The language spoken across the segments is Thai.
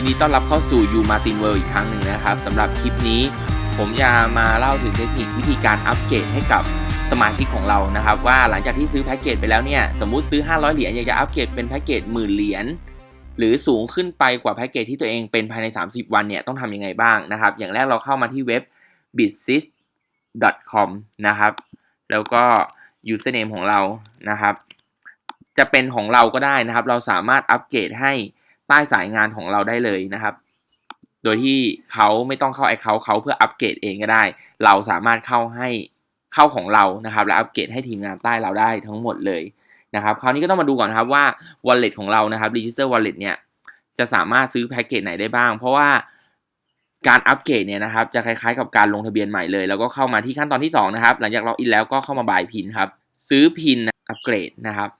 ยินดีต้อนรับเข้าสู่ You Martin World อีกครั้งหนึ่งนะครับสำหรับคลิปนี้ ผมจะมาเล่าถึงเทคนิควิธีการอัปเกรดให้กับสมาชิกของเรานะครับ ว่าหลังจากที่ซื้อแพ็กเกจไปแล้วเนี่ยสมมุติซื้อ 500 เหรียญอยากจะอัปเกรดเป็นแพ็กเกจหมื่นเหรียญหรือสูงขึ้นไปกว่าแพ็กเกจที่ตัวเองเป็นภายใน 30 วันเนี่ยต้องทำยังไงบ้างนะครับ อย่างแรกเราเข้ามาที่เว็บ bitsys.com นะครับ แล้วก็ username ของเรานะครับ จะเป็นของเราก็ได้นะครับ เราสามารถอัปเกรดให้ ใต้สายงานของเราได้เลยนะครับ โดยที่เขาไม่ต้องเข้าไอเขาเขาเพื่ออัปเกรดเองก็ได้ เราสามารถเข้าให้เข้าของเรานะครับ และอัปเกรดให้ทีมงานใต้เราได้ทั้งหมดเลยนะครับ คราวนี้ก็ต้องมาดูก่อนครับว่า wallet ของเรานะครับ register wallet เนี่ยจะสามารถซื้อแพ็กเกจไหนได้บ้าง เพราะว่าการอัปเกรดเนี่ยนะครับจะคล้ายๆกับการลงทะเบียนใหม่เลย แล้วก็เข้ามาที่ขั้นตอนที่สองนะครับหลังจากล็อกอินแล้วก็เข้ามาบายพินครับซื้อพินอัปเกรดนะครับ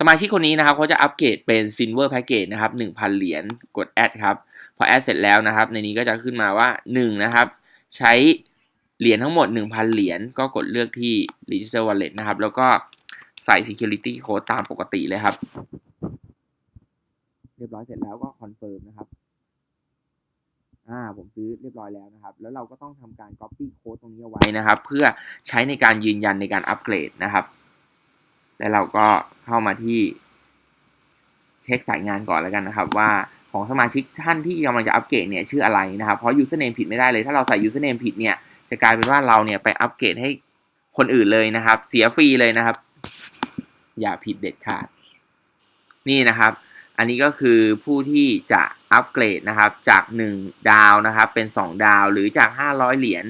สมาชิกคนนี้นะครับเขาจะอัปเกรดเป็น Silver Package นะครับ1,000 เหรียญกดแอดครับ พอแอดเสร็จแล้วนะครับ ในนี้ก็จะขึ้นมาว่า 1 นะครับ ใช้เหรียญทั้งหมด 1,000 เหรียญก็กดเลือกที่ Register Wallet นะครับ แล้วก็ใส่ Security Code ตามปกติเลยครับ เรียบร้อยเสร็จแล้วก็คอนเฟิร์มนะครับอ่าผมซื้อเรียบร้อยแล้วนะครับ แล้วเราก็ต้องทำการ Copy Code ตรงนี้เอาไว้นะครับ เพื่อใช้ในการยืนยันในการอัปเกรดนะครับ แล้วเราก็เข้ามาที่เช็คสายงานก่อนแล้วกันนะครับ ว่าของสมาชิกท่านที่กำลังจะอัปเกรดเนี่ยชื่ออะไรนะครับเพราะ username ผิดไม่ได้เลย ถ้าเราใส่ username ผิดเนี่ยจะกลายเป็นว่าเราเนี่ยไปอัปเกรดให้คนอื่นเลยนะครับ เสียฟรีเลยนะครับ อย่าผิดเด็ดขาด นี่นะครับ อันนี้ก็คือผู้ที่จะอัปเกรดนะครับ จาก 1 ดาวนะครับ เป็น 2 ดาวหรือจาก 500 เหรียญ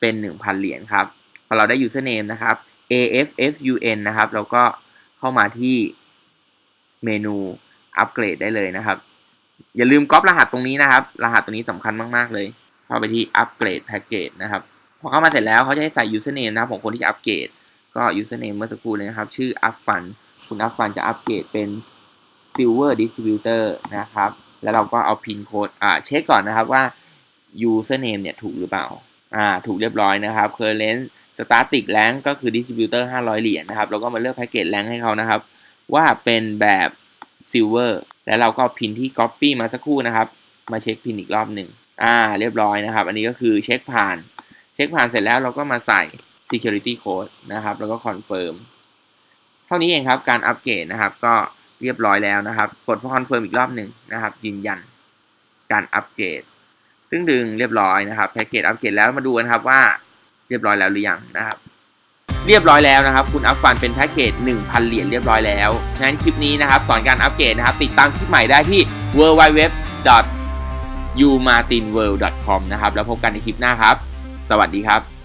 เป็น 1,000 เหรียญครับพอเราได้ username นะครับ AFSUN นะครับแล้วก็เข้ามาที่เมนูอัปเกรดได้เลยนะครับ อย่าลืมก๊อปรหัสตรงนี้นะครับ รหัสตรงนี้สำคัญมากๆเลย เข้าไปที่อัปเกรดแพ็กเกจนะครับพอเข้ามาเสร็จแล้วเขาจะให้ใส่ username นะครับของคนที่จะอัปเกรดก็ username เมื่อสักครู่เลยนะครับ ชื่อ up fun คุณอัพฟันจะอัปเกรดเป็น silver distributor นะครับ แล้วเราก็เอาพินโค้ดอ่าเช็คก่อนนะครับว่า username เนี่ยถูกหรือเปล่า อ่าถูกเรียบร้อยนะครับ current static rank ก็คือ distributor 500 เหรียญนะครับ แล้วก็มาเลือกแพ็กเกจ rank ให้เขานะครับ ว่าเป็นแบบ silver แล้วเราก็พินที่ copy มาสักครู่นะครับ มาเช็คพินอีกรอบหนึ่งอ่า เรียบร้อยนะครับ อันนี้ก็คือเช็คผ่าน เช็คผ่านเสร็จแล้วเราก็มาใส่ security code นะครับ แล้วก็ confirm เท่านี้เองครับ การอัปเกรดนะครับ ก็เรียบร้อยแล้วนะครับ กดคอนเฟิร์มอีกรอบหนึ่งนะครับ ยืนยัน การอัปเกรด ซึ่งดึงเรียบร้อยนะครับแพ็กเกจอัปเกรดแล้วมาดูกันครับว่าเรียบร้อยแล้วหรือยังนะครับเรียบร้อยแล้วนะครับ คุณอัพฟันเป็นแพ็กเกจ 1,000 เหรียญเรียบร้อยแล้วงั้นคลิปนี้นะครับ สอนการอัปเกรดนะครับ ติดตามคลิปใหม่ได้ที่ w w w u m a r t i n w o r l d c o m นะครับ แล้วพบกันในคลิปหน้าครับ สวัสดีครับ